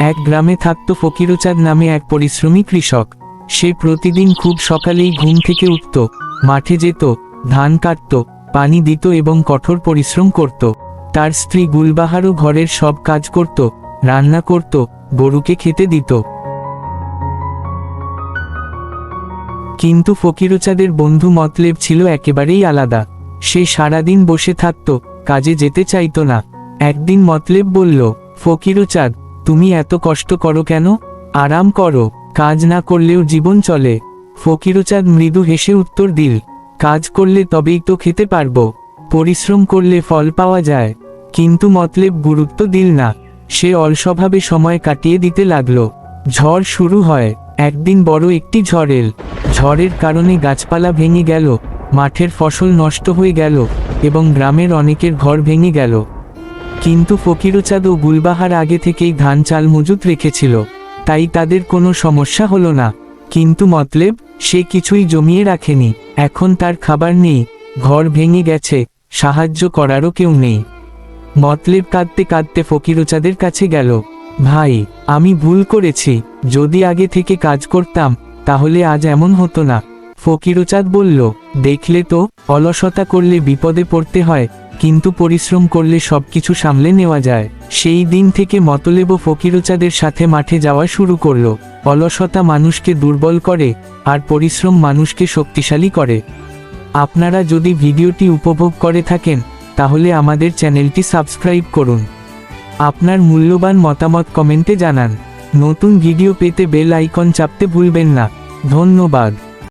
এক গ্রামে থাকত ফকিরুচাঁদ নামে এক পরিশ্রমী কৃষক। সে প্রতিদিন খুব সকালেই ঘুম থেকে উঠত, মাঠে যেত, ধান কাটত, পানি দিত এবং কঠোর পরিশ্রম করত। তার স্ত্রী গুলবাহারও ঘরের সব কাজ করত, রান্না করত, গরুকে খেতে দিত। কিন্তু ফকিরুচাঁদের বন্ধু মতলেব ছিল একেবারেই আলাদা। সে সারাদিন বসে থাকত, কাজে যেতে চাইতো না। একদিন মতলেব বলল, ফকিরুচাঁদ তুমি এত কষ্ট করো কেন? আরাম করো, কাজ না করলেও জীবন চলে। ফকিরুচাঁদ মৃদু হেসে উত্তর দিল, কাজ করলে তবেই তো খেতে পারব। পরিশ্রম করলে ফল পাওয়া যায়। কিন্তু মতলেব গুরুত্ব দিল না। সে অলসভাবে সময় কাটিয়ে দিতে লাগল। ঝড় শুরু হয়, একদিন বড় একটি ঝড় এল। ঝড়ের কারণে গাছপালা ভেঙে গেল, মাঠের ফসল নষ্ট হয়ে গেল, এবং গ্রামের অনেকের ঘর ভেঙে গেল। কিন্তু ফকিরুচাঁদ ও গুলবাহার আগে থেকেই ধান চাল মজুত রেখেছিল। তাই তাদের কোনো সমস্যা হলো না। কিন্তু মতলেব, সে কিছুই জমিয়ে রাখেনি। এখন তার খাবার নেই। ঘর ভেঙে গেছে। সাহায্য করারও কেউ নেই। মতলেব কাঁদতে কাঁদতে ফকিরুচাঁদের কাছে গেল। ভাই, আমি ভুল করেছি। যদি আগে থেকে কাজ করতাম, তাহলে আজ এমন হতো না। ফকিরুচাঁদ বলল, দেখলে তো অলসতা করলে বিপদে পড়তে হয়। কিন্তু পরিশ্রম করলে সব কিছু সামলে নেওয়া যায়। সেই দিন থেকে মতলেব ফকিরুচাঁদের সাথে মাঠে যাওয়া শুরু করল। অলসতা মানুষকে দুর্বল করে আর পরিশ্রম মানুষকে শক্তিশালী করে। আপনারা যদি ভিডিওটি উপভোগ করে থাকেন, তাহলে আমাদের চ্যানেলটি সাবস্ক্রাইব করুন। আপনার মূল্যবান মতামত কমেন্টে জানান। নতুন ভিডিও পেতে বেল আইকন চাপতে ভুলবেন না। ধন্যবাদ।